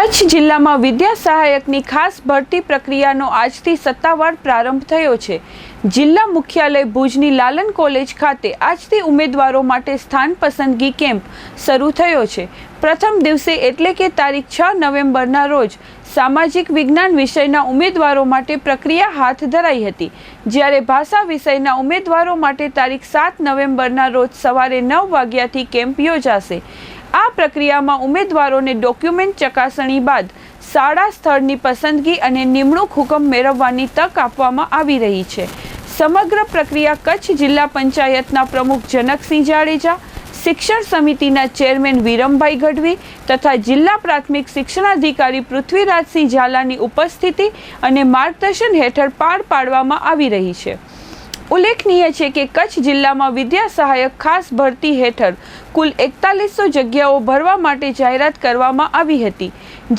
કચ્છ જિલ્લામાં વિદ્યા સહાયકની ખાસ ભરતી પ્રક્રિયાનો આજથી સત્તાવાર પ્રારંભ થયો છે. જિલ્લા મુખ્યાલય ભુજની લાલન કોલેજ ખાતે આજથી ઉમેદવારો માટે સ્થાન પસંદગી કેમ્પ શરૂ થયો છે. પ્રથમ દિવસે એટલે કે તારીખ છ નવેમ્બરના રોજ સામાજિક વિજ્ઞાન વિષયના ઉમેદવારો માટે પ્રક્રિયા હાથ ધરાઈ હતી. જ્યારે ભાષા વિષયના ઉમેદવારો માટે તારીખ સાત નવેમ્બરના રોજ સવારે નવ વાગ્યાથી કેમ્પ યોજાશે. આ પ્રક્રિયામાં ઉમેદવારોને ડોક્યુમેન્ટ ચકાસણી બાદ શાળા સ્થળની પસંદગી અને નિમણૂક હુકમ મેળવવાની તક આપવામાં આવી રહી છે. સમગ્ર પ્રક્રિયા કચ્છ જિલ્લા પંચાયતના પ્રમુખ જનકસિંહ જાડેજા, શિક્ષણ સમિતિના ચેરમેન વિરમભાઈ ગઢવી તથા જિલ્લા પ્રાથમિક શિક્ષણાધિકારી પૃથ્વીરાજસિંહ ઝાલાની ઉપસ્થિતિ અને માર્ગદર્શન હેઠળ પાર પાડવામાં આવી રહી છે. ઉલ્લેખનીય છે કે કચ્છ જિલ્લામાં વિદ્યા સહાયક ખાસ ભરતી હેઠળ કુલ એકતાલીસો જગ્યાઓ ભરવા માટે જાહેરાત કરવામાં આવી હતી.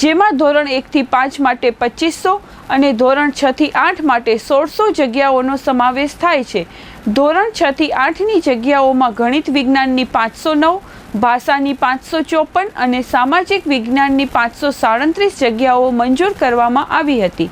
જેમાં ધોરણ એકથી પાંચ માટે પચીસો અને ધોરણ છથી આઠ માટે સોળસો જગ્યાઓનો સમાવેશ થાય છે. ધોરણ છથી આઠની જગ્યાઓમાં ગણિત વિજ્ઞાનની પાંચસો નવ, ભાષાની પાંચસો ચોપન અને સામાજિક વિજ્ઞાનની પાંચસો સાડત્રીસ જગ્યાઓ મંજૂર કરવામાં આવી હતી.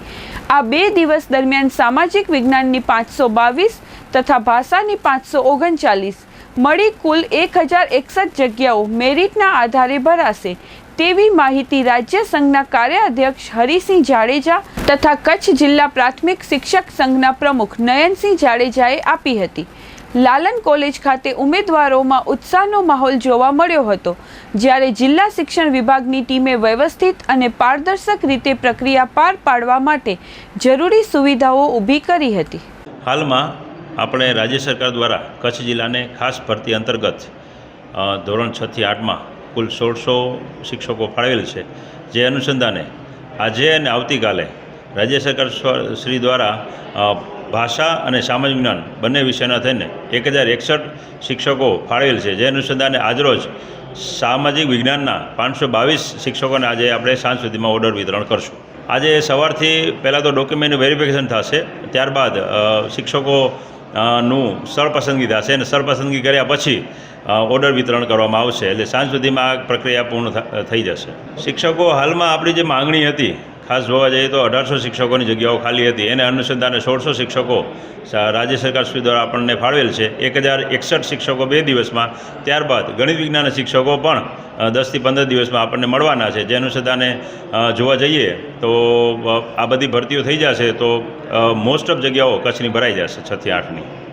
આ બે દિવસ દરમિયાન સામાજિક વિજ્ઞાનની પાંચસો બાવીસ તથા ભાષાની પાંચસો ઓગણચાલીસ. મળી કુલ એક હજાર એકસઠ જગ્યાઓ મેરિટના આધારે ભરાશે. તેવી માહિતી રાજ્ય સંઘના કાર્યાધ્યક્ષ હરિસિંહ જાડેજા તથા કચ્છ જિલ્લા પ્રાથમિક શિક્ષક સંઘના પ્રમુખ નયનસિંહ જાડેજાએ આપી હતી. લાલન કોલેજ ખાતે ઉમેદવારોમાં ઉત્સાહનો માહોલ જોવા મળ્યો હતો. જ્યારે જિલ્લા શિક્ષણ વિભાગની ટીમે વ્યવસ્થિત અને પારદર્શક રીતે પ્રક્રિયા પાર પાડવા માટે જરૂરી સુવિધાઓ ઊભી કરી હતી. હાલમાં આપણે રાજ્ય સરકાર દ્વારા કચ્છ જિલ્લાને ખાસ ભરતી અંતર્ગત ધોરણ છથી આઠમાં કુલ સોળસો શિક્ષકો ફાળવેલ છે. જે અનુસંધાને આજે અને આવતીકાલે રાજ્ય સરકાર શ્રી દ્વારા ભાષા અને સામાજિક વિજ્ઞાન બંને વિષયના થઈને એક હજાર એકસઠ શિક્ષકો ફાળવેલ છે. જે અનુસંધાને આજરોજ સામાજિક વિજ્ઞાનના પાંચસો બાવીસ શિક્ષકોને આજે આપણે સાંજ સુધીમાં ઓર્ડર વિતરણ કરશું. આજે સવારથી પહેલાં તો ડોક્યુમેન્ટ વેરિફિકેશન થશે. ત્યારબાદ શિક્ષકો નું સ્થળ પસંદગી થશે અને સ્થળ પસંદગી કર્યા પછી ઓર્ડર વિતરણ કરવામાં આવશે. એટલે સાંજ સુધીમાં આ પ્રક્રિયા પૂર્ણ થઈ જશે. શિક્ષકો, હાલમાં આપણી જે માંગણી હતી ખાસ જોવા જઈએ તો અઢારસો શિક્ષકોની જગ્યાઓ ખાલી હતી. એને અનુસંધાને સોળસો શિક્ષકો રાજ્ય સરકાર શ્રી દ્વારા આપણને ફાળવેલ છે. એક હજાર એકસઠ શિક્ષકો બે દિવસમાં. ત્યારબાદ ગણિત વિજ્ઞાનના શિક્ષકો પણ દસથી પંદર દિવસમાં આપણને મળવાના છે. જે અનુસંધાને જોવા જઈએ તો આ બધી ભરતીઓ થઈ જશે તો મોસ્ટ ઓફ જગ્યાઓ કચ્છની ભરાઈ જશે છથી આઠની.